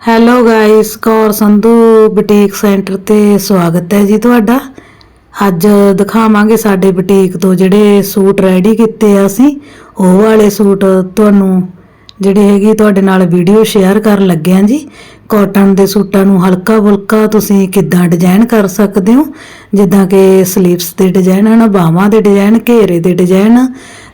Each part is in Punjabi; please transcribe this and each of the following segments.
Hello guys Kaur Sandhu, boutique centre ਤੇ ਸਵਾਗਤ ਹੈ ਜੀ ਤੁਹਾਡਾ। ਅੱਜ ਦਿਖਾਵਾਂਗੇ ਸਾਡੇ ਬੁਟੀਕ ਤੋਂ ਜਿਹੜੇ ਸੂਟ ਰੈਡੀ ਕੀਤੇ ਆ ਅਸੀਂ। ਉਹ ਵਾਲੇ ਸੂਟ ਤੁਹਾਨੂੰ ਜਿਹੜੇ ਹੈਗੀ ਤੁਹਾਡੇ ਨਾਲ ਵੀਡੀਓ ਸ਼ੇਅਰ ਕਰਨ ਲੱਗੇ ਹਾਂ ਜੀ। ਕਾਟਨ ਦੇ ਸੂਟਾਂ ਨੂੰ ਹਲਕਾ ਫੁਲਕਾ ਤੁਸੀਂ ਕਿੱਦਾਂ ਡਿਜ਼ਾਈਨ ਕਰ ਸਕਦੇ ਹੋ? ਜਿੱਦਾਂ ਕਿ ਸਲੀਵਸ ਦੇ ਡਿਜ਼ਾਈਨ ਹਨ, ਬਾਹਾਂ ਦੇ ਡਿਜ਼ਾਈਨ ਘੇਰੇ ਦੇ ਡਿਜ਼ਾਈਨ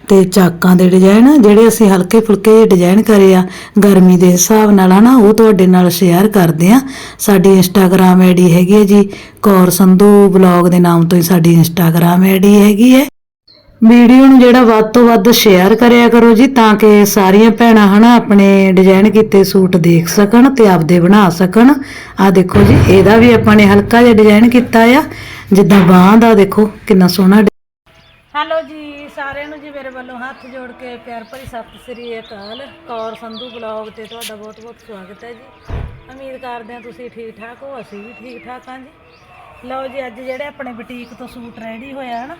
ਤੇ ਚਾਕਾਂ ਦੇ ਡਿਜ਼ਾਈਨ ਜਿਹੜੇ ਅਸੀਂ ਹਲਕੇ ਫੁਲਕੇ ਜਿਹੇ ਡਿਜ਼ਾਈਨ ਕਰੇ ਆ, ਗਰਮੀ ਦੇ ਹਿਸਾਬ ਨਾਲ ਹਨਾ, ਉਹ ਤੁਹਾਡੇ ਨਾਲ ਸ਼ੇਅਰ ਕਰਦੇ ਆ। ਸਾਡੀ ਇੰਸਟਾਗ੍ਰam ਆਈਡੀ ਹੈਗੀ ਹੈ ਜੀ, ਕੌਰ ਸੰਧੂ ਬਲੌਗ ਦੇ ਨਾਮ ਤੋਂ ਹੀ ਸਾਡੀ ਇੰਸਟਾਗ੍ਰam ਆਈਡੀ ਹੈਗੀ ਹੈ। ਵੀਡੀਓ ਨੂੰ ਜਿਹੜਾ ਵੱਧ ਤੋਂ ਵੱਧ ਸ਼ੇਅਰ ਕਰਿਆ ਕਰੋ ਜੀ, ਤਾਂ ਕਿ ਸਾਰੀਆਂ ਭੈਣਾਂ ਹਨਾ ਆਪਣੇ ਡਿਜ਼ਾਈਨ ਕੀਤੇ ਸੂਟ ਦੇਖ ਸਕਣ ਤੇ ਆਪਦੇ ਬਣਾ ਸਕਣ। ਆ ਦੇਖੋ ਜੀ, ਇਹਦਾ ਵੀ ਆਪਾਂ ਨੇ ਹਲਕਾ ਜਿਹਾ ਡਿਜ਼ਾਈਨ ਕੀਤਾ ਆ, ਜਿੱਦਾਂ ਬਾਹਾਂ ਦਾ ਦੇਖੋ, ਕਿੰਨਾ ਸੋਹਣਾ ਹੈਲੋ ਜੀ, ਸਾਰਿਆਂ ਨੂੰ ਜੀ ਮੇਰੇ ਵੱਲੋਂ ਹੱਥ ਜੋੜ ਕੇ ਪਿਆਰ ਭਰੀ ਸਤਿ ਸ੍ਰੀ ਅਕਾਲ। ਕੌਰ ਸੰਧੂ ਬਲੌਗ ਤੇ ਤੁਹਾਡਾ ਬਹੁਤ ਬਹੁਤ ਸਵਾਗਤ ਹੈ ਜੀ। ਉਮੀਦ ਕਰਦੇ ਹਾਂ ਤੁਸੀਂ ਠੀਕ ਠਾਕ ਹੋ, ਅਸੀਂ ਵੀ ਠੀਕ ਠਾਕ ਹਾਂ ਜੀ। ਲਓ ਜੀ, ਅੱਜ ਜਿਹੜੇ ਆਪਣੇ ਬੁਟੀਕ ਤੋਂ ਸੂਟ ਰੈਡੀ ਹੋਇਆ ਹੈ ਨਾ,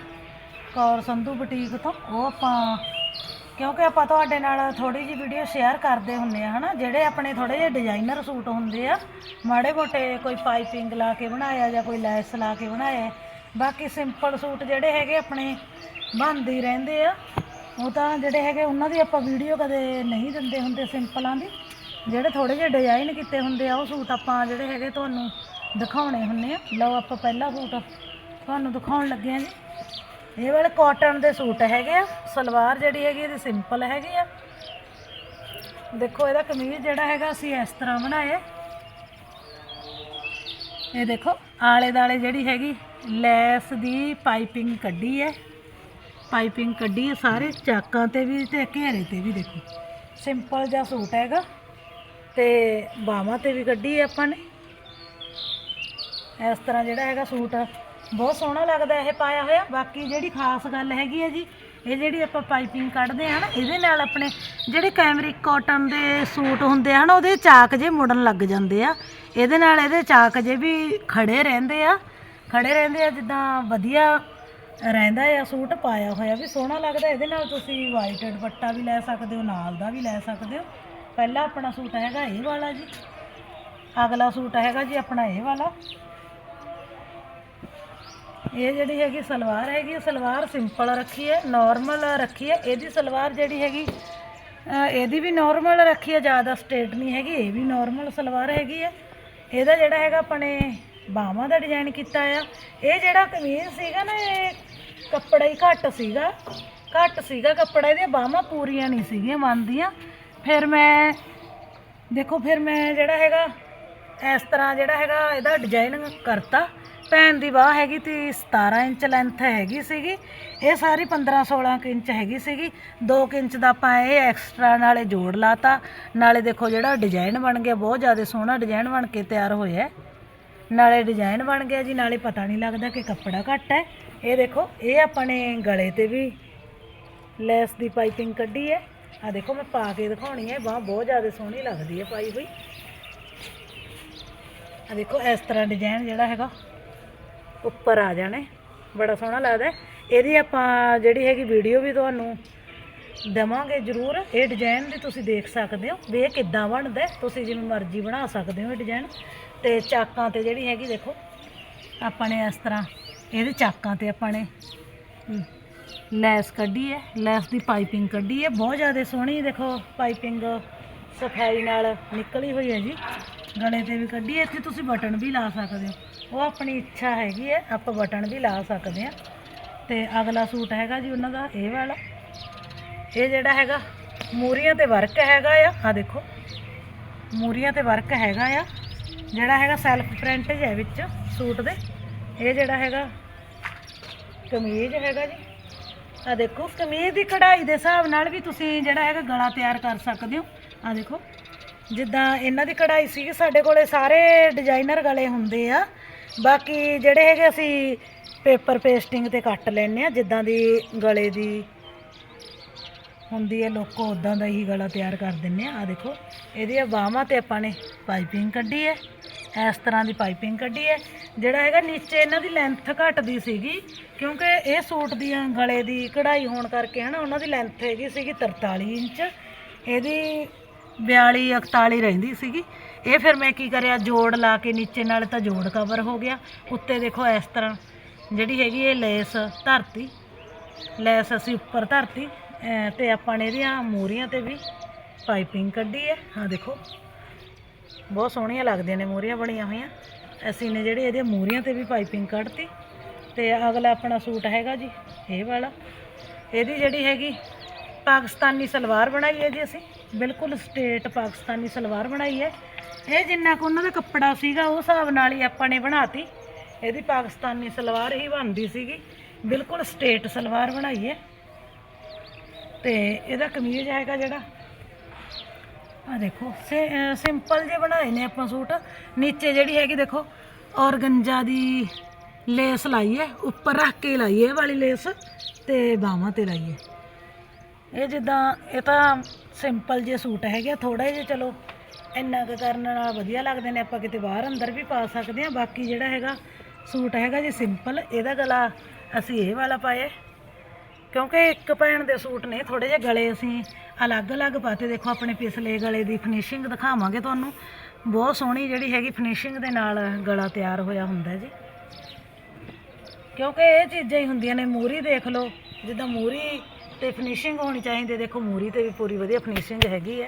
ਕੌਰ ਸੰਧੂ ਬੁਟੀਕ ਤੋਂ, ਉਹ ਆਪਾਂ ਕਿਉਂਕਿ ਆਪਾਂ ਤੁਹਾਡੇ ਨਾਲ ਥੋੜੀ ਜਿਹੀ ਵੀਡੀਓ ਸ਼ੇਅਰ ਕਰਦੇ ਹੁੰਨੇ ਆ ਹਨਾ, ਜਿਹੜੇ ਆਪਣੇ ਥੋੜੇ ਜਿਹੇ ਡਿਜ਼ਾਈਨਰ ਸੂਟ ਹੁੰਦੇ ਆ, ਮਾੜੇ ਮੋਟੇ ਕੋਈ ਪਾਈਪਿੰਗ ਲਾ ਕੇ ਬਣਾਇਆ ਜਾਂ ਕੋਈ ਲੈਸ ਲਾ ਕੇ ਬਣਾਇਆ। ਬਾਕੀ ਸਿੰਪਲ ਸੂਟ ਜਿਹੜੇ ਹੈਗੇ ਆਪਣੇ ਬਣਦੇ ਹੀ ਰਹਿੰਦੇ ਆ। ਉਹ ਤਾਂ ਜਿਹੜੇ ਹੈਗੇ ਉਹਨਾਂ ਦੀ ਆਪਾਂ ਵੀਡੀਓ ਕਦੇ ਨਹੀਂ ਦਿੰਦੇ ਹੁੰਦੇ ਸਿੰਪਲਾਂ ਦੀ। ਜਿਹੜੇ ਥੋੜੇ ਜਿਹੇ ਡਿਜ਼ਾਈਨ ਕੀਤੇ ਹੁੰਦੇ ਆ, ਉਹ ਸੂਟ ਆਪਾਂ ਜਿਹੜੇ ਹੈਗੇ ਤੁਹਾਨੂੰ ਦਿਖਾਉਣੇ ਹੁੰਨੇ ਆ। ਲਓ ਆਪਾਂ ਪਹਿਲਾ ਸੂਟ ਤੁਹਾਨੂੰ ਦਿਖਾਉਣ ਲੱਗੇ ਆ ਜੀ। ਇਹ ਵਾਲੇ ਕਾਟਨ ਦੇ ਸੂਟ ਹੈਗੇ ਆ। ਸਲਵਾਰ ਜਿਹੜੀ ਹੈਗੀ ਇਹਦੀ ਸਿੰਪਲ ਹੈਗੀ ਆ। ਦੇਖੋ ਇਹਦਾ ਕਮੀਜ਼ ਜਿਹੜਾ ਹੈਗਾ ਅਸੀਂ ਇਸ ਤਰ੍ਹਾਂ ਬਣਾਏ ਇਹ ਦੇਖੋ ਆਲੇ ਦਾਲੇ ਜਿਹੜੀ ਹੈਗੀ, ਲੈਸ ਦੀ ਪਾਈਪਿੰਗ ਕੱਢੀ ਹੈ। ਪਾਈਪਿੰਗ ਕੱਢੀ ਹੈ ਸਾਰੇ, ਚਾਕਾਂ ਤੇ ਵੀ ਤੇ ਘੇਰੇ ਤੇ ਵੀ ਦੇਖੋ। ਸਿੰਪਲ ਜਿਹਾ ਸੂਟ ਹੈਗਾ ਤੇ ਬਾਹਾਂ ਤੇ ਵੀ ਕੱਢੀ ਹੈ ਆਪਾਂ ਨੇ। ਇਸ ਤਰ੍ਹਾਂ ਜਿਹੜਾ ਹੈਗਾ ਸੂਟ ਬਹੁਤ ਸੋਹਣਾ ਲੱਗਦਾ ਇਹ ਪਾਇਆ ਹੋਇਆ। ਬਾਕੀ ਜਿਹੜੀ ਖਾਸ ਗੱਲ ਹੈਗੀ ਹੈ ਜੀ, ਇਹ ਜਿਹੜੀ ਆਪਾਂ ਪਾਈਪਿੰਗ ਕੱਢਦੇ ਹਾਂ ਨਾ, ਇਹਦੇ ਨਾਲ ਆਪਣੇ ਜਿਹੜੇ ਕੈਮਰਿਕ ਕਾਟਨ ਦੇ ਸੂਟ ਹੁੰਦੇ ਆ ਨਾ, ਉਹਦੇ ਚਾਕ ਜੇ ਮੁੜਨ ਲੱਗ ਜਾਂਦੇ ਆ। ਇਹਦੇ ਨਾਲ ਇਹਦੇ ਚਾਕ ਜੇ ਵੀ ਖੜੇ ਰਹਿੰਦੇ ਆ। ਖੜੇ ਰਹਿੰਦੇ ਆ ਜਿੱਦਾਂ ਵਧੀਆ ਰਹਿੰਦਾ ਆ, ਸੂਟ ਪਾਇਆ ਹੋਇਆ ਵੀ ਸੋਹਣਾ ਲੱਗਦਾ, ਇਹਦੇ ਨਾਲ ਤੁਸੀਂ ਵਾਈਟ ਦੁਪੱਟਾ ਵੀ ਲੈ ਸਕਦੇ ਹੋ, ਨਾਲ ਦਾ ਵੀ ਲੈ ਸਕਦੇ ਹੋ। ਪਹਿਲਾ ਆਪਣਾ ਸੂਟ ਹੈਗਾ ਇਹ ਵਾਲਾ ਜੀ। ਅਗਲਾ ਸੂਟ ਹੈਗਾ ਜੀ ਆਪਣਾ ਇਹ ਵਾਲਾ। ਇਹ ਜਿਹੜੀ ਹੈਗੀ ਸਲਵਾਰ ਹੈਗੀ ਸਲਵਾਰ ਸਿੰਪਲ ਰੱਖੀ ਹੈ ਨਾਰਮਲ ਰੱਖੀ ਹੈ। ਇਹਦੀ ਸਲਵਾਰ ਜਿਹੜੀ ਹੈਗੀ ਇਹਦੀ ਵੀ ਨਾਰਮਲ ਰੱਖੀ ਹੈ, ਜ਼ਿਆਦਾ ਸਟੇਟ ਨਹੀਂ ਹੈਗੀ, ਇਹ ਵੀ ਨਾਰਮਲ ਸਲਵਾਰ ਹੈਗੀ ਹੈ। ਇਹਦਾ ਜਿਹੜਾ ਹੈਗਾ ਆਪਣੇ ਬਾਹਾਂ ਦਾ ਡਿਜ਼ਾਈਨ ਕੀਤਾ ਆ। ਇਹ ਜਿਹੜਾ ਕਮੀਜ਼ ਸੀਗਾ ਨਾ, ਇਹ ਕੱਪੜਾ ਹੀ ਘੱਟ ਸੀਗਾ। ਘੱਟ ਸੀਗਾ ਕੱਪੜਾ, ਇਹਦੀਆਂ ਬਾਹਾਂ ਪੂਰੀਆਂ ਨਹੀਂ ਸੀਗੀਆਂ ਮੰਨਦੀਆਂ ਫਿਰ ਮੈਂ, ਦੇਖੋ, ਫਿਰ ਮੈਂ ਜਿਹੜਾ ਹੈਗਾ, ਇਸ ਤਰ੍ਹਾਂ ਜਿਹੜਾ ਹੈਗਾ, ਇਹਦਾ ਡਿਜ਼ਾਈਨ ਕਰਤਾ। ਭੈਣ ਦੀ ਬਾਹ ਹੈਗੀ ਤੀ 17 ਇੰਚ ਲੈਂਥ ਹੈਗੀ ਸੀਗੀ। ਇਹ ਸਾਰੀ 15 16 ਕੁ ਇੰਚ ਹੈਗੀ ਸੀਗੀ। 2 ਇੰਚ ਦਾ ਆਪਾਂ ਇਹ ਐਕਸਟਰਾ ਨਾਲੇ ਜੋੜ ਲਾਤਾ। ਨਾਲੇ ਦੇਖੋ, ਜਿਹੜਾ ਡਿਜ਼ਾਈਨ ਬਣ ਗਿਆ, ਬਹੁਤ ਜ਼ਿਆਦਾ ਸੋਹਣਾ ਡਿਜ਼ਾਈਨ ਬਣ ਕੇ ਤਿਆਰ ਹੋਇਆ। ਨਾਲੇ ਡਿਜ਼ਾਈਨ ਬਣ ਗਿਆ ਜੀ, ਨਾਲੇ ਪਤਾ ਨਹੀਂ ਲੱਗਦਾ ਕਿ ਕੱਪੜਾ ਘੱਟ ਹੈ। ਇਹ ਦੇਖੋ, ਇਹ ਆਪਾਂ ਨੇ ਗਲੇ ਤੇ ਵੀ ਲੈਸ ਦੀ ਪਾਈਪਿੰਗ ਕੱਢੀ ਹੈ। ਆ ਦੇਖੋ, ਮੈਂ ਪਾ ਕੇ ਦਿਖਾਉਣੀ ਹੈ। ਬਾਹ ਬਹੁਤ ਜ਼ਿਆਦਾ ਸੋਹਣੀ ਲੱਗਦੀ ਹੈ ਪਾਈ ਹੋਈ। ਆ ਦੇਖੋ, ਇਸ ਤਰ੍ਹਾਂ ਡਿਜ਼ਾਈਨ ਜਿਹੜਾ ਹੈਗਾ, ਉੱਪਰ ਆ ਜਾਣੇ ਬੜਾ ਸੋਹਣਾ ਲੱਗਦਾ ਇਹਦੀ ਆਪਾਂ ਜਿਹੜੀ ਹੈਗੀ ਵੀਡੀਓ ਵੀ ਤੁਹਾਨੂੰ ਦਵਾਂਗੇ ਜ਼ਰੂਰ। ਇਹ ਡਿਜ਼ਾਈਨ ਵੀ ਤੁਸੀਂ ਦੇਖ ਸਕਦੇ ਹੋ। ਵੀ ਇਹ ਕਿੱਦਾਂ ਬਣਦਾ ਤੁਸੀਂ ਜਿਵੇਂ ਮਰਜ਼ੀ ਬਣਾ ਸਕਦੇ ਹੋ ਇਹ ਡਿਜ਼ਾਈਨ ਤੇ ਚਾਕਾਂ ਤੇ ਜਿਹੜੀ ਹੈਗੀ, ਦੇਖੋ ਆਪਾਂ ਨੇ ਇਸ ਤਰ੍ਹਾਂ ਇਹਦੇ ਚਾਕਾਂ ਤੇ ਆਪਾਂ ਨੇ ਲੈਸ ਕੱਢੀ ਹੈ, ਲੈਸ ਦੀ ਪਾਈਪਿੰਗ ਕੱਢੀ ਹੈ, ਬਹੁਤ ਜ਼ਿਆਦਾ ਸੋਹਣੀ ਦੇਖੋ ਪਾਈਪਿੰਗ, ਸਫ਼ਾਈ ਨਾਲ ਨਿਕਲੀ ਹੋਈ ਹੈ ਜੀ, ਗਲੇ ਤੇ ਵੀ ਕੱਢੀ ਹੈ, ਇੱਥੇ ਤੁਸੀਂ ਬਟਨ ਵੀ ਲਾ ਸਕਦੇ ਹੋ। ਉਹ ਆਪਣੀ ਇੱਛਾ ਹੈਗੀ ਹੈ, ਆਪਾਂ ਬਟਨ ਵੀ ਲਾ ਸਕਦੇ ਹਾਂ। ਤੇ ਅਗਲਾ ਸੂਟ ਹੈਗਾ ਜੀ ਉਹਨਾਂ ਦਾ, ਇਹ ਵਾਲਾ। ਇਹ ਜਿਹੜਾ ਹੈਗਾ, ਮੂਰੀਆਂ ਤੇ ਵਰਕ ਹੈਗਾ ਆ ਆ ਦੇਖੋ। ਮੂਰੀਆਂ ਤੇ ਵਰਕ ਹੈਗਾ ਆ, ਜਿਹੜਾ ਹੈਗਾ ਸੈਲਫ ਪ੍ਰਿੰਟ ਹੈ ਵਿੱਚ ਸੂਟ ਦੇ। ਇਹ ਜਿਹੜਾ ਹੈਗਾ, ਕਮੀਜ਼ ਹੈਗਾ ਜੀ। ਆ ਦੇਖੋ, ਕਮੀਜ਼ ਦੀ ਕਢਾਈ ਦੇ ਹਿਸਾਬ ਨਾਲ ਵੀ ਤੁਸੀਂ ਜਿਹੜਾ ਹੈਗਾ ਗਲਾ ਤਿਆਰ ਕਰ ਸਕਦੇ ਹੋ। ਆ ਦੇਖੋ, ਜਿੱਦਾਂ ਇਹਨਾਂ ਦੀ ਕਢਾਈ ਸੀ, ਸਾਡੇ ਕੋਲੇ ਸਾਰੇ ਡਿਜ਼ਾਈਨਰ ਗਲੇ ਹੁੰਦੇ ਆ। ਬਾਕੀ ਜਿਹੜੇ ਹੈਗੇ ਅਸੀਂ ਪੇਪਰ ਪੇਸਟਿੰਗ ਤੇ ਕੱਟ ਲੈਣੇ ਆ, ਜਿੱਦਾਂ ਦੀ ਗਲੇ ਦੀ ਹੁੰਦੀ ਹੈ ਲੋਕੋ ਉਦਾਂ ਦਾ ਹੀ ਗਲਾ ਤਿਆਰ ਕਰ ਦਿੰਨੇ ਆ। ਆ ਦੇਖੋ, ਇਹਦੀਆਂ ਬਾਹਾਂ ਤੇ ਆਪਾਂ ਨੇ ਪਾਈਪਿੰਗ ਕੱਢੀ ਹੈ। ਇਸ ਤਰ੍ਹਾਂ ਦੀ ਪਾਈਪਿੰਗ ਕੱਢੀ ਹੈ। ਜਿਹੜਾ ਹੈਗਾ ਨੀਚੇ ਇਹਨਾਂ ਦੀ ਲੈਂਥ ਘਟਦੀ ਸੀਗੀ, ਕਿਉਂਕਿ ਇਹ ਸੂਟ ਦੀਆਂ ਗਲੇ ਦੀ ਕਢਾਈ ਹੋਣ ਕਰਕੇ ਹਨਾ, ਉਹਨਾਂ ਦੀ ਲੈਂਥ ਹੈਗੀ ਸੀਗੀ 43 ਇੰਚ, ਇਹਦੀ 42 41 ਰਹਿੰਦੀ ਸੀਗੀ। ਇਹ ਫਿਰ ਮੈਂ ਕੀ ਕਰਿਆ, ਜੋੜ ਲਾ ਕੇ ਨੀਚੇ ਨਾਲ ਤਾਂ ਜੋੜ ਕਵਰ ਹੋ ਗਿਆ। ਉੱਤੇ ਦੇਖੋ ਇਸ ਤਰ੍ਹਾਂ ਜਿਹੜੀ ਹੈਗੀ ਇਹ ਲੈਸ ਧਰਤੀ ਲੈਸ ਅਸੀਂ ਉੱਪਰ ਧਰਤੀ, ਅਹ ਤੇ ਆਪਾਂ ਨੇ ਇਹਦੀਆਂ ਮੂਰੀਆਂ ਤੇ ਵੀ ਪਾਈਪਿੰਗ ਕੱਢੀ ਹੈ। ਹਾਂ ਦੇਖੋ, ਬਹੁਤ ਸੋਹਣੀਆਂ ਲੱਗਦੀਆਂ ਨੇ ਮੂਰੀਆਂ ਬਣੀਆਂ ਹੋਈਆਂ। ਅਸੀਂ ਨੇ ਜਿਹੜੇ ਇਹਦੇ ਮੂਰੀਆਂ ਤੇ ਵੀ ਪਾਈਪਿੰਗ ਕੱਢਤੀ ਤੇ ਅਗਲਾ ਆਪਣਾ ਸੂਟ ਹੈਗਾ ਜੀ, ਇਹ ਵਾਲਾ। ਇਹਦੀ ਜਿਹੜੀ ਹੈਗੀ ਪਾਕਿਸਤਾਨੀ ਸਲਵਾਰ ਬਣਾਈ ਹੈ ਜੀ ਅਸੀਂ। ਬਿਲਕੁਲ ਸਟੇਟ ਪਾਕਿਸਤਾਨੀ ਸਲਵਾਰ ਬਣਾਈ ਹੈ। ਇਹ ਜਿੰਨਾ ਕੁ ਉਹਨਾਂ ਦਾ ਕੱਪੜਾ ਸੀਗਾ, ਉਹ ਹਿਸਾਬ ਨਾਲ ਹੀ ਆਪਾਂ ਨੇ ਬਣਾਤੀ। ਇਹਦੀ ਪਾਕਿਸਤਾਨੀ ਸਲਵਾਰ ਹੀ ਬਣਦੀ ਸੀਗੀ। ਬਿਲਕੁਲ ਸਟੇਟ ਸਲਵਾਰ ਬਣਾਈ ਹੈ। ਤੇ ਇਹਦਾ ਕਮੀਜ਼ ਹੈਗਾ ਜਿਹੜਾ ਆ ਦੇਖੋ ਸਿੰਪਲ ਜੇ ਬਣਾਏ ਨੇ ਆਪਾਂ ਸੂਟ। ਨੀਚੇ ਜਿਹੜੀ ਹੈਗੀ, ਦੇਖੋ, ਔਰਗੰਜਾ ਦੀ ਲੇਸ ਲਾਈ ਹੈ ਉੱਪਰ ਰੱਖ ਕੇ ਲਾਈ ਹੈ ਇਹ ਵਾਲੀ ਲੇਸ ਤੇ ਬਾਹਾਂ ਤੇ ਲਾਈ ਹੈ ਇਹ ਜਿੱਦਾਂ, ਇਹ ਤਾਂ ਸਿੰਪਲ ਜੇ ਸੂਟ ਹੈਗੇ ਥੋੜਾ ਜਿਹਾ ਚਲੋ, ਇੰਨਾ ਕੁ ਕਰਨ ਨਾਲ ਵਧੀਆ ਲੱਗਦੇ ਨੇ, ਆਪਾਂ ਕਿਤੇ ਬਾਹਰ ਅੰਦਰ ਵੀ ਪਾ ਸਕਦੇ ਹਾਂ। ਬਾਕੀ ਜਿਹੜਾ ਹੈਗਾ ਸੂਟ ਹੈਗਾ ਜੀ ਸਿੰਪਲ ਇਹਦਾ ਗਲਾ ਅਸੀਂ ਇਹ ਵਾਲਾ ਪਾਇਆ। ਕਿਉਂਕਿ ਇੱਕ ਭੈਣ ਦੇ ਸੂਟ ਨੇ ਥੋੜੇ ਜਿਹੇ ਗਲੇ ਅਸੀਂ ਅਲੱਗ-ਅਲੱਗ ਪਾਤੇ। ਦੇਖੋ, ਆਪਣੇ ਪਿਛਲੇ ਗਲੇ ਦੀ ਫਿਨਿਸ਼ਿੰਗ ਦਿਖਾਵਾਂਗੇ ਤੁਹਾਨੂੰ। ਬਹੁਤ ਸੋਹਣੀ ਜਿਹੜੀ ਹੈਗੀ ਫਿਨਿਸ਼ਿੰਗ ਦੇ ਨਾਲ ਗਲਾ ਤਿਆਰ ਹੋਇਆ ਹੁੰਦਾ ਜੀ। ਕਿਉਂਕਿ ਇਹ ਚੀਜ਼ਾਂ ਹੀ ਹੁੰਦੀਆਂ ਨੇ, ਮੂਰੀ ਦੇਖ ਲਓ। ਜਿੱਦਾਂ ਮੂਰੀ ਤੇ ਫਿਨਿਸ਼ਿੰਗ ਹੋਣੀ ਚਾਹੀਦੀ, ਦੇਖੋ ਮੂਰੀ ਤੇ ਵੀ ਪੂਰੀ ਵਧੀਆ ਫਿਨਿਸ਼ਿੰਗ ਹੈਗੀ ਹੈ।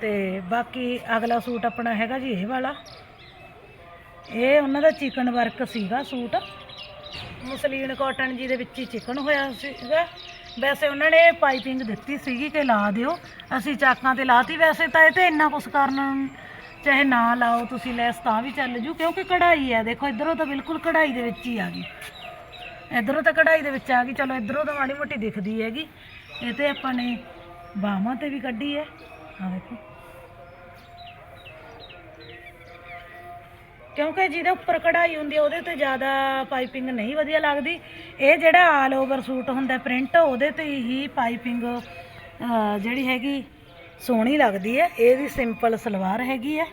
ਤੇ ਬਾਕੀ ਅਗਲਾ ਸੂਟ ਆਪਣਾ ਹੈਗਾ ਜੀ ਇਹ ਵਾਲਾ। ਇਹ ਉਹਨਾਂ ਦਾ ਚਿਕਨ ਵਰਕ ਸੀਗਾ ਸੂਟ। ਮਸਲੀਨ ਕਾਟਨ ਜੀ ਦੇ ਵਿੱਚ ਹੀ ਚਿਕਨ ਹੋਇਆ ਸੀਗਾ। ਵੈਸੇ ਉਹਨਾਂ ਨੇ ਪਾਈਪਿੰਗ ਦਿੱਤੀ ਸੀਗੀ ਕਿ ਲਾ ਦਿਓ। ਅਸੀਂ ਚਾਕਾਂ ਤੇ ਲਾਤੀ। ਵੈਸੇ ਤਾਂ ਇਹ ਤੇ ਇੰਨਾ ਕੁਛ ਕਰਨ ਚਾਹੇ ਨਾ ਲਾਓ, ਤੁਸੀਂ ਲੈਸ ਤਾਂ ਵੀ ਚੱਲ ਜੂ, ਕਿਉਂਕਿ ਕਢਾਈ ਹੈ। ਦੇਖੋ, ਇਧਰੋਂ ਤਾਂ ਬਿਲਕੁਲ ਕਢਾਈ ਦੇ ਵਿੱਚ ਹੀ ਆ ਗਈ। ਇਧਰੋਂ ਤਾਂ ਕਢਾਈ ਦੇ ਵਿੱਚ ਆ ਗਈ। ਚਲੋ, ਇਧਰੋਂ ਤਾਂ ਮਾੜੀ ਮੋਟੀ ਦਿਖਦੀ ਹੈਗੀ। ਇਹ ਤੇ ਆਪਾਂ ਨੇ ਬਾਹਾਂ ਤੇ ਵੀ ਕੱਢੀ ਹੈ। ਆ ਦੇਖੋ। ਕਿਉਂਕਿ ਜਿਹਦੇ ਉੱਪਰ ਕਢਾਈ ਹੁੰਦੀ ਹੈ ਉਹਦੇ ਤੇ ਜ਼ਿਆਦਾ ਪਾਈਪਿੰਗ ਨਹੀਂ ਵਧੀਆ ਲੱਗਦੀ। ਇਹ ਜਿਹੜਾ ਆਲ ਓਵਰ ਸੂਟ ਹੁੰਦਾ ਪ੍ਰਿੰਟ ਉਹਦੇ ਤੇ ਹੀ ਪਾਈਪਿੰਗ ਜਿਹੜੀ ਹੈਗੀ, ਸੋਹਣੀ ਲੱਗਦੀ ਹੈ ਇਹਦੀ ਸਿੰਪਲ ਸਲਵਾਰ ਹੈਗੀ ਹੈ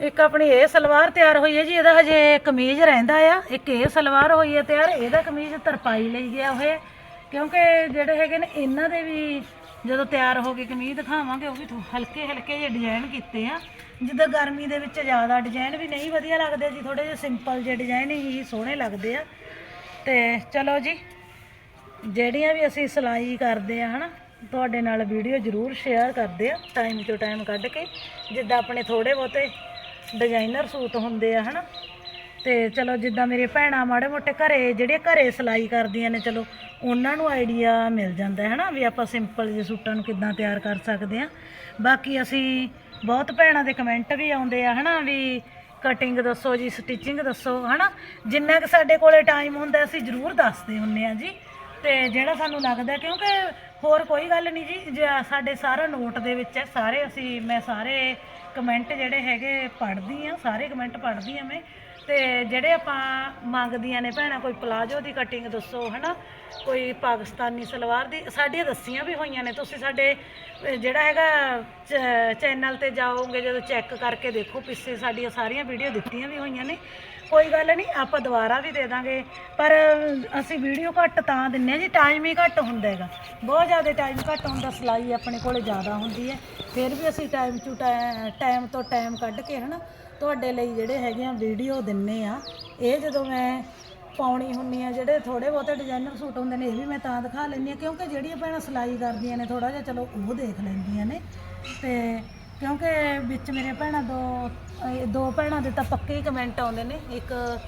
ਇੱਕ ਆਪਣੀ ਇਹ ਸਲਵਾਰ ਤਿਆਰ ਹੋਈ ਹੈ ਜੀ, ਇਹਦਾ ਹਜੇ ਕਮੀਜ਼ ਰਹਿੰਦਾ ਆ। ਇੱਕ ਇਹ ਸਲਵਾਰ ਹੋਈ ਹੈ ਤਿਆਰ, ਇਹਦਾ ਕਮੀਜ਼ ਤਰਪਾਈ ਲਈ ਗਿਆ ਹੋਇਆ। ਕਿਉਂਕਿ ਜਿਹੜੇ ਹੈਗੇ ਨੇ, ਇਹਨਾਂ ਦੇ ਵੀ ਜਦੋਂ ਤਿਆਰ ਹੋ ਕੇ ਕਮੀਜ਼ ਦਿਖਾਵਾਂਗੇ, ਉਹ ਵੀ ਥੋ- ਹਲਕੇ ਹਲਕੇ ਜਿਹੇ ਡਿਜ਼ਾਈਨ ਕੀਤੇ ਆ। ਜਿੱਦਾਂ ਗਰਮੀ ਦੇ ਵਿੱਚ ਜ਼ਿਆਦਾ ਡਿਜ਼ਾਈਨ ਵੀ ਨਹੀਂ ਵਧੀਆ ਲੱਗਦੇ ਜੀ ਥੋੜੇ ਜਿਹੇ ਸਿੰਪਲ ਜਿਹੇ ਡਿਜ਼ਾਈਨ ਹੀ ਸੋਹਣੇ ਲੱਗਦੇ ਆ। ਤੇ ਚਲੋ ਜੀ, ਜਿਹੜੀਆਂ ਵੀ ਅਸੀਂ ਸਿਲਾਈ ਕਰਦੇ ਆ, ਹਨਾ, ਤੁਹਾਡੇ ਨਾਲ ਵੀਡੀਓ ਜ਼ਰੂਰ ਸ਼ੇਅਰ ਕਰਦੇ ਆ ਟਾਈਮ ਤੋਂ ਟਾਈਮ ਕੱਢ ਕੇ। ਜਿੱਦਾਂ ਆਪਣੇ ਥੋੜੇ ਬਹੁਤੇ ਡਿਜ਼ਾਈਨਰ ਸੂਟ ਹੁੰਦੇ ਆ, ਹਨਾ ਤੇ ਚਲੋ ਜਿੱਦਾਂ ਮੇਰੇ ਭੈਣਾਂ ਮਾੜੇ ਮੋਟੇ ਘਰੇ, ਜਿਹੜੇ ਘਰੇ ਸਿਲਾਈ ਕਰਦੀਆਂ ਨੇ, ਚਲੋ ਉਹਨਾਂ ਨੂੰ ਆਈਡੀਆ ਮਿਲ ਜਾਂਦਾ ਹੈ ਨਾ ਵੀ ਆਪਾਂ ਸਿੰਪਲ ਜਿਹੇ ਸੂਟਾਂ ਨੂੰ ਕਿੱਦਾਂ ਤਿਆਰ ਕਰ ਸਕਦੇ ਆ ਬਾਕੀ ਅਸੀਂ ਬਹੁਤ ਭੈਣਾਂ ਦੇ ਕਮੈਂਟ ਵੀ ਆਉਂਦੇ ਆ, ਹਨਾ ਵੀ ਕਟਿੰਗ ਦੱਸੋ ਜੀ ਸਟਿਚਿੰਗ ਦੱਸੋ, ਹਨਾ? ਜਿੰਨਾ ਕਿ ਸਾਡੇ ਕੋਲੇ ਟਾਈਮ ਹੁੰਦਾ ਅਸੀਂ ਜ਼ਰੂਰ ਦੱਸਦੇ ਹੁੰਨੇ ਆ ਜੀ। ਤੇ ਜਿਹੜਾ ਸਾਨੂੰ ਲੱਗਦਾ ਕਿਉਂਕਿ ਹੋਰ ਕੋਈ ਗੱਲ ਨਹੀਂ ਜੀ, ਜੇ ਸਾਡੇ ਸਾਰਾ ਨੋਟ ਦੇ ਵਿੱਚ ਹੈ, ਸਾਰੇ ਅਸੀਂ, ਮੈਂ ਸਾਰੇ ਕਮੈਂਟ ਜਿਹੜੇ ਹੈਗੇ ਪੜ੍ਹਦੀ ਆ ਸਾਰੇ ਕਮੈਂਟ ਪੜ੍ਹਦੀ ਆ ਮੈਂ। ਤੇ ਜਿਹੜੇ ਆਪਾਂ ਮੰਗਦੀਆਂ ਨੇ ਭੈਣਾਂ ਕੋਈ ਪਲਾਜੋ ਦੀ ਕਟਿੰਗ ਦੱਸੋ ਹਨਾ? ਕੋਈ ਪਾਕਿਸਤਾਨੀ ਸਲਵਾਰ ਦੀ, ਸਾਡੀਆਂ ਦੱਸੀਆਂ ਵੀ ਹੋਈਆਂ ਨੇ, ਤੁਸੀਂ ਸਾਡੇ ਜਿਹੜਾ ਹੈਗਾ ਚੈਨਲ ਤੇ ਜਾਓਗੇ, ਜਦੋਂ ਚੈੱਕ ਕਰਕੇ ਦੇਖੋ, ਪਿੱਛੇ ਸਾਡੀਆਂ ਸਾਰੀਆਂ ਵੀਡੀਓ ਦਿੱਤੀਆਂ ਵੀ ਹੋਈਆਂ ਨੇ। ਕੋਈ ਗੱਲ ਨਹੀਂ, ਆਪਾਂ ਦੁਬਾਰਾ ਵੀ ਦੇ ਦਾਂਗੇ। ਪਰ ਅਸੀਂ ਵੀਡੀਓ ਘੱਟ ਤਾਂ ਦਿੰਨੇ ਆ ਜੀ ਟਾਈਮ ਹੀ ਘੱਟ ਹੁੰਦਾ ਹੈਗਾ। ਬਹੁਤ ਜ਼ਿਆਦਾ ਟਾਈਮ ਘੱਟ ਹੁੰਦਾ, ਸਿਲਾਈ ਆਪਣੇ ਕੋਲੇ ਜ਼ਿਆਦਾ ਹੁੰਦੀ ਹੈ। ਫਿਰ ਵੀ ਅਸੀਂ ਟਾਈਮ ਟੂ ਟਾਈਮ ਤੋਂ ਟਾਈਮ ਕੱਢ ਕੇ ਹਨਾ, ਤੁਹਾਡੇ ਲਈ ਜਿਹੜੇ ਹੈਗੇ ਆ, ਵੀਡੀਓ ਦਿੰਨੇ ਆ। ਇਹ ਜਦੋਂ ਮੈਂ ਪਾਉਣੀ ਹੁੰਨੀ ਆ, ਜਿਹੜੇ ਥੋੜੇ ਬਹੁਤੇ ਡਿਜ਼ਾਈਨਰ ਸੂਟ ਹੁੰਦੇ ਨੇ, ਇਹ ਵੀ ਮੈਂ ਤਾਂ ਦਿਖਾ ਲੈਂਦੀ ਆ, ਕਿਉਂਕਿ ਜਿਹੜੀਆਂ ਭੈਣਾਂ ਸਿਲਾਈ ਕਰਦੀਆਂ ਨੇ ਥੋੜਾ ਜਿਹਾ ਚਲੋ ਉਹ ਦੇਖ ਲੈਂਦੀਆਂ ਨੇ। ਤੇ ਕਿਉਂਕਿ ਵਿੱਚ ਮੇਰੇ ਭੈਣਾਂ ਦੋ, ਇਹ ਦੋ ਭੈਣਾਂ ਦੇ ਤਾਂ ਪੱਕੇ ਹੀ ਕਮੈਂਟ ਆਉਂਦੇ ਨੇ, ਇੱਕ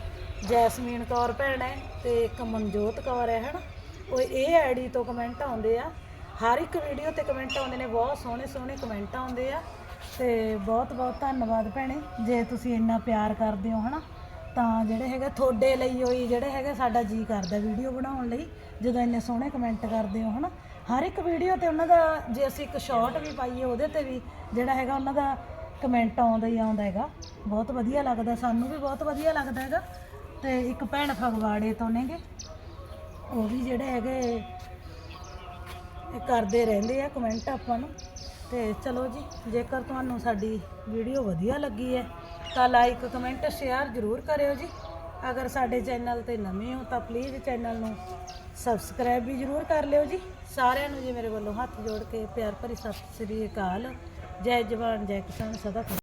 ਜੈਸਮੀਨ ਕੌਰ ਭੈਣ ਹੈ ਤੇ ਇੱਕ ਮਨਜੋਤ ਕੌਰ ਹੈ, ਹਨਾ? ਉਹ ਇਹ ਆਈਡੀ ਤੋਂ ਕਮੈਂਟ ਆਉਂਦੇ ਆ। ਹਰ ਇੱਕ ਵੀਡੀਓ ਤੇ ਕਮੈਂਟ ਆਉਂਦੇ ਨੇ, ਬਹੁਤ ਸੋਹਣੇ ਸੋਹਣੇ ਕਮੈਂਟ ਆਉਂਦੇ ਆ। ਤੇ ਬਹੁਤ ਬਹੁਤ ਧੰਨਵਾਦ ਭੈਣੇ, ਜੇ ਤੁਸੀਂ ਇੰਨਾ ਪਿਆਰ ਕਰਦੇ ਹੋ, ਹਨਾ? ਤਾਂ ਜਿਹੜੇ ਹੈਗੇ ਤੁਹਾਡੇ ਲਈ ਹੋਈ ਜਿਹੜੇ ਹੈਗੇ ਸਾਡਾ ਜੀ ਕਰਦਾ ਵੀਡੀਓ ਬਣਾਉਣ ਲਈ, ਜਦੋਂ ਇੰਨੇ ਸੋਹਣੇ ਕਮੈਂਟ ਕਰਦੇ ਹੋ, ਹਨਾ? ਹਰ ਇੱਕ ਵੀਡੀਓ ਤੇ ਉਹਨਾਂ ਦਾ, ਜੇ ਅਸੀਂ ਇੱਕ ਸ਼ਾਰਟ ਵੀ ਪਾਈਏ, ਉਹਦੇ ਤੇ ਵੀ ਜਿਹੜਾ ਹੈਗਾ ਉਹਨਾਂ ਦਾ ਕਮੈਂਟ ਆਉਂਦਾ ਹੀ ਆਉਂਦਾ ਹੈਗਾ। ਬਹੁਤ ਵਧੀਆ ਲੱਗਦਾ, ਸਾਨੂੰ ਵੀ ਬਹੁਤ ਵਧੀਆ ਲੱਗਦਾ ਹੈਗਾ। ਤੇ ਇੱਕ ਭੈਣ ਫਗਵਾੜੇ ਤੋਂ ਨੇਗੇ। ਉਹ ਵੀ ਜਿਹੜੇ ਹੈਗੇ, ਇਹ ਕਰਦੇ ਰਹਿੰਦੇ ਆ ਕਮੈਂਟ ਆਪਾਂ ਨੂੰ। ਤੇ ਚਲੋ ਜੀ, ਜੇਕਰ ਤੁਹਾਨੂੰ ਸਾਡੀ ਵੀਡੀਓ ਵਧੀਆ ਲੱਗੀ ਹੈ ਤਾਂ ਲਾਈਕ ਕਮੈਂਟ ਸ਼ੇਅਰ ਜ਼ਰੂਰ ਕਰਿਓ ਜੀ। ਅਗਰ ਸਾਡੇ ਚੈਨਲ ਤੇ ਨਵੇਂ ਹੋ ਤਾਂ ਪਲੀਜ਼ ਚੈਨਲ ਨੂੰ ਸਬਸਕ੍ਰਾਈਬ ਵੀ ਜ਼ਰੂਰ ਕਰ ਲਿਓ ਜੀ। ਸਾਰਿਆਂ ਨੂੰ ਜੀ ਮੇਰੇ ਵੱਲੋਂ ਹੱਥ ਜੋੜ ਕੇ ਪਿਆਰ ਭਰੀ ਸਤਿ ਸ੍ਰੀ ਅਕਾਲ। ਜੈ ਜਵਾਨ, ਜੈ ਕਿਸਾਨ, ਸਦਾ